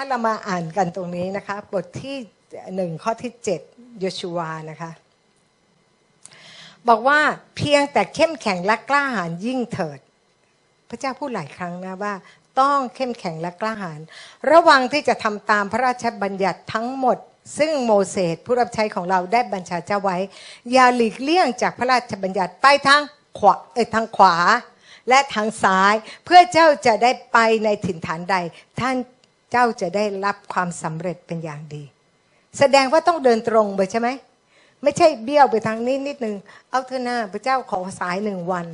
ะเรามาอ่านกันตรงนี้นะคะ บทที่หนึ่งข้อที่เจ็ดโยชูวานะคะ บอกว่าเพียงแต่เข้มแข็งและกล้าหาญยิ่งเถิด พระเจ้าพูดหลายครั้งนะว่า ต้องเข้มแข็งและกล้าหาญระวังที่จะทำตามพระราชบัญญัติทั้งหมด ซึ่งโมเสสผู้รับใช้ของเราได้บัญชาเจ้าไว้ อย่าหลีกเลี่ยงจากพระราชบัญญัติไปทางขวาเออทางขวาและทางซ้าย เพื่อเจ้าจะได้ไปในถิ่นฐานใด ท่าน เจ้าจะได้รับความสำเร็จเป็นอย่างดี แสดงว่าต้องเดินตรงไปใช่ไหมไม่ใช่เบี้ยวไปทางนี้นิดนึง เอาเถอะนะพระเจ้าขอสายหนึ่งวัน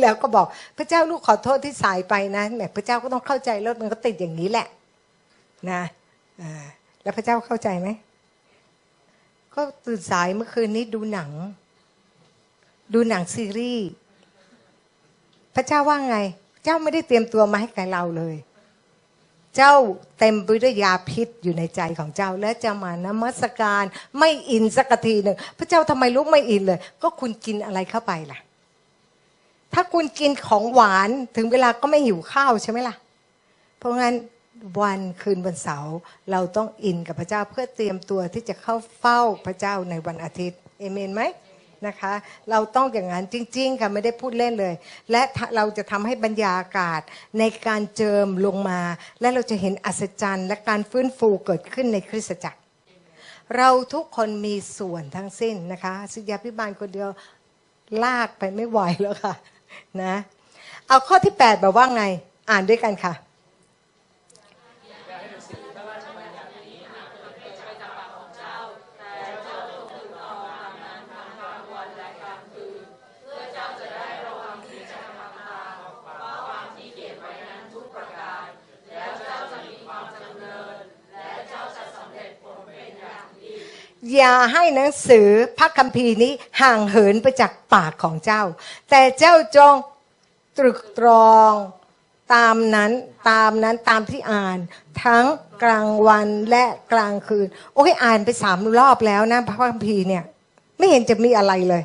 แล้วก็บอกพระเจ้าลูกขอโทษที่สายไปนะแหมพระเจ้าก็ต้องเข้าใจรถมันก็ติดอย่างนี้แหละ นะแล้วพระเจ้าเข้าใจไหมก็ตื่นสายเมื่อคืนนี้ดูหนัง ดูหนังซีรีส์พระเจ้าว่าไง เจ้าไม่ได้เตรียมตัวมาให้แก่เราเลย เจ้าเต็มไปด้วยยาพิษอยู่ในใจของเจ้า และจะมานมัสการไม่อินสักทีหนึ่งพระเจ้าทำไมลูกไม่อินเลย ก็คุณกินอะไรเข้าไปล่ะ ถ้าคุณกินของหวานถึงเวลาก็ไม่หิวข้าวใช่ไหมล่ะ เพราะงั้นวันคืนวันเสาร์เราต้องอินกับพระเจ้าเพื่อเตรียมตัวที่จะเข้าเฝ้าพระเจ้าในวันอาทิตย์เอเมนไหม นะคะ เราต้องอย่างนั้นจริงๆค่ะไม่ได้พูดเล่นเลย และเราจะทำให้บรรยากาศในการเจิมลงมา และเราจะเห็นอัศจรรย์ และการฟื้นฟูเกิดขึ้นในคริสตจักร เราทุกคนมีส่วนทั้งสิ้นนะคะสิยาพิบาลคนเดียวลากไปไม่ไหวแล้วค่ะนะเอาข้อที่ 8 บอกว่าไง อ่านด้วยกันค่ะ อย่าให้หนังสือพระคัมภีร์นี้ห่างเหินไปจากปากของเจ้า แต่เจ้าจงตรึกตรองตามนั้นตามนั้นตามที่อ่าน ทั้งกลางวันและกลางคืน โอ้ยอ่านไปสามรอบแล้วนะพระคัมภีร์เนี่ย ไม่เห็นจะมีอะไรเลย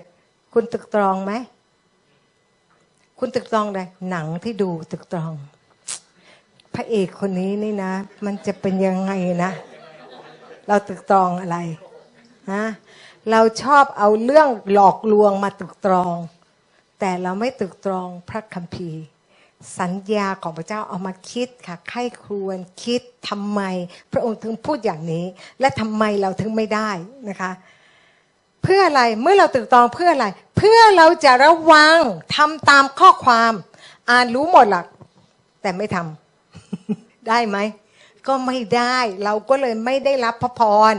คุณตรึกตรองไหมคุณตรึกตรองเลยหนังที่ดูตรึกตรอง พระเอกคนนี้นี่นะ มันจะเป็นยังไงนะ เราตรึกตรองอะไร ฮะเราชอบเอาเรื่องหลอกลวงมาตรึกตรอง แต่เราไม่ตรึกตรองพระคัมภีร์ สัญญาของพระเจ้าเอามาคิดค่ะไข้ครวญคิดทำไม พระองค์ถึงพูดอย่างนี้ และทำไมเราถึงไม่ได้นะคะเพื่ออะไรเมื่อเราตรึกตรองเพื่ออะไร เพื่อเราจะระวังทำตามข้อความ อ่านรู้หมดหลัก แต่ไม่ทำได้ไหม ก็ไม่ได้ เราก็เลยไม่ได้รับพระพร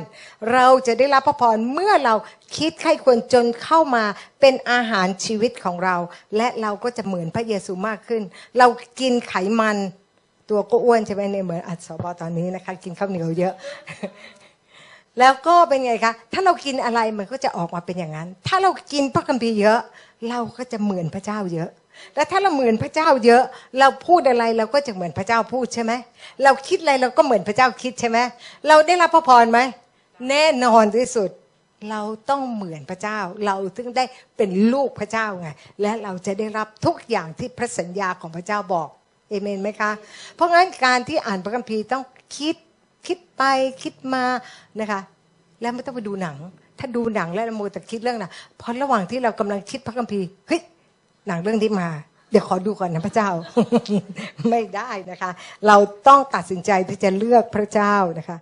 เราจะได้รับพระพรเมื่อเราคิดใข้ควรจนเข้ามาเป็นอาหารชีวิตของเรา และเราก็จะเหมือนพระเยซูมากขึ้น เรากินไขมันตัวก็อ้วนใช่ไหมเนี่ยเหมือนอัศบตอนนี้นะคะ กินข้าวเหนียวเยอะ แล้วก็เป็นไงคะ ถ้าเรากินอะไรมันก็จะออกมาเป็นอย่างนั้น ถ้าเรากินพระคัมภีร์เยอะ เราก็จะเหมือนพระเจ้าเยอะแล้วถ้าเราเหมือนพระเจ้าเยอะ เราพูดอะไรเราก็จะเหมือนพระเจ้าพูดใช่ไหม เราคิดอะไรเราก็เหมือนพระเจ้าคิดใช่ไหม เราได้รับพระพรไหม แน่นอนที่สุด เราต้องเหมือนพระเจ้า เราถึงได้เป็นลูกพระเจ้าไง และเราจะได้รับทุกอย่างที่พระสัญญาของพระเจ้าบอก เอเมนไหมคะ เพราะงั้นการที่อ่านพระคัมภีร์ต้องคิด คิดไปคิดมานะคะ แล้วไม่ต้องไปดูหนัง ถ้าดูหนังแล้วโมแต่คิดเรื่องนะเพราะระหว่างที่เรากำลังคิดพระคัมภีร์เฮ้ยหนังเรื่องนี้มา เดี๋ยวขอดูก่อนนะพระเจ้า ไม่ได้นะคะ เราต้องตัดสินใจที่จะเลือกพระเจ้านะคะ